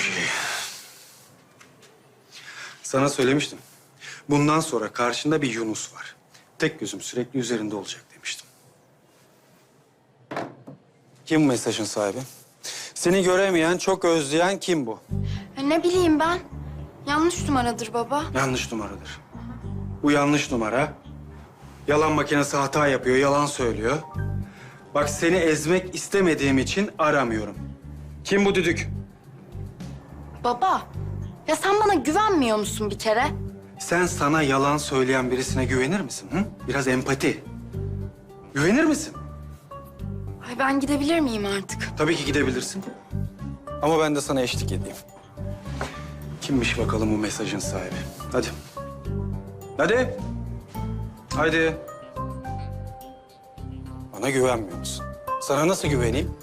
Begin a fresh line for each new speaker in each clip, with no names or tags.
İyi. Sana söylemiştim. Bundan sonra karşında bir Yunus var. Tek gözüm sürekli üzerinde olacak demiştim. Kim bu mesajın sahibi? Seni göremeyen, çok özleyen kim bu?
Ya ne bileyim ben. Yanlış numaradır baba.
Yanlış numaradır. Bu yanlış numara. Yalan makinesi hata yapıyor, yalan söylüyor. Bak seni ezmek istemediğim için aramıyorum. Kim bu düdük?
Baba. Ya sen bana güvenmiyor musun bir kere?
Sen sana yalan söyleyen birisine güvenir misin? Hı? Biraz empati. Güvenir misin?
Ay ben gidebilir miyim artık?
Tabii ki gidebilirsin. Ama ben de sana eşlik edeyim. Kimmiş bakalım bu mesajın sahibi? Hadi. Hadi. Haydi. Bana güvenmiyor musun? Sana nasıl güveneyim?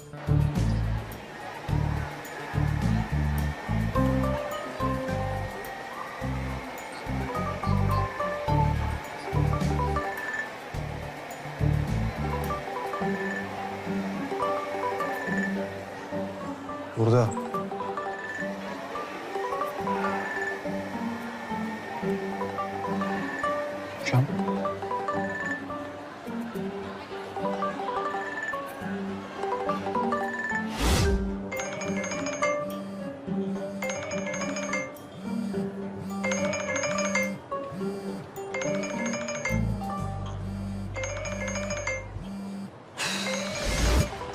Burada. Hocam.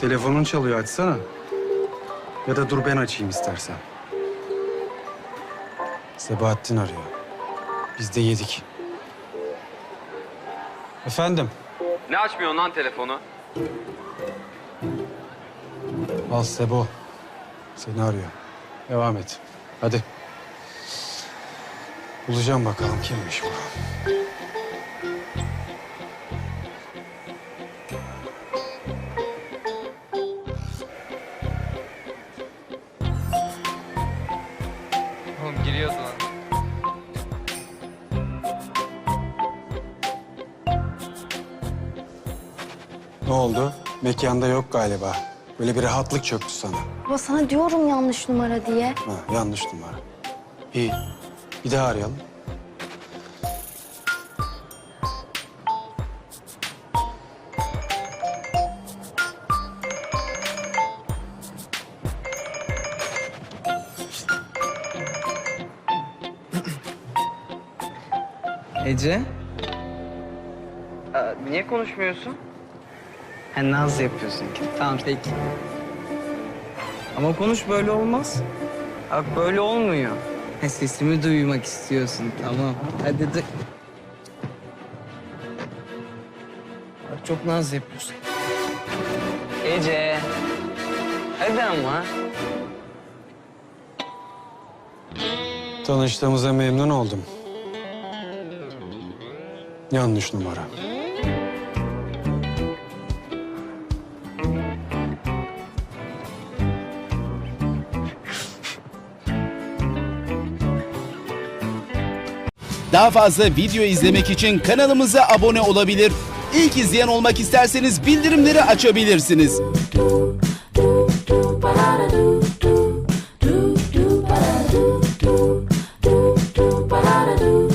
Telefonun çalıyor açsana. Ya da dur ben açayım istersen. Sebahattin arıyor. Biz de yedik. Efendim?
Ne açmıyorsun lan telefonu?
Al Sebo. Seni arıyor. Devam et. Hadi. Bulacağım bakalım kimmiş bu. Ne oldu? Mekanda yok galiba. Böyle bir rahatlık çöktü sana.
Baba sana diyorum yanlış numara diye.
Ha, yanlış numara. İyi. Bir daha arayalım.
Ece? Aa, niye konuşmuyorsun? Ha, naz yapıyorsun ki. Tamam peki. Ama konuş böyle olmaz. Bak böyle olmuyor. Ha, sesimi duymak istiyorsun. Tamam. Hadi dur. Bak çok naz yapıyorsun. Ece. Hadi ama.
Tanıştığımıza memnun oldum. Yanlış numara.
Daha fazla video izlemek için kanalımıza abone olabilir. İlk izleyen olmak isterseniz bildirimleri açabilirsiniz.
ba-da-da-doo, doo, doo, doo, ba-da-da-doo, doo, doo, doo, ba-da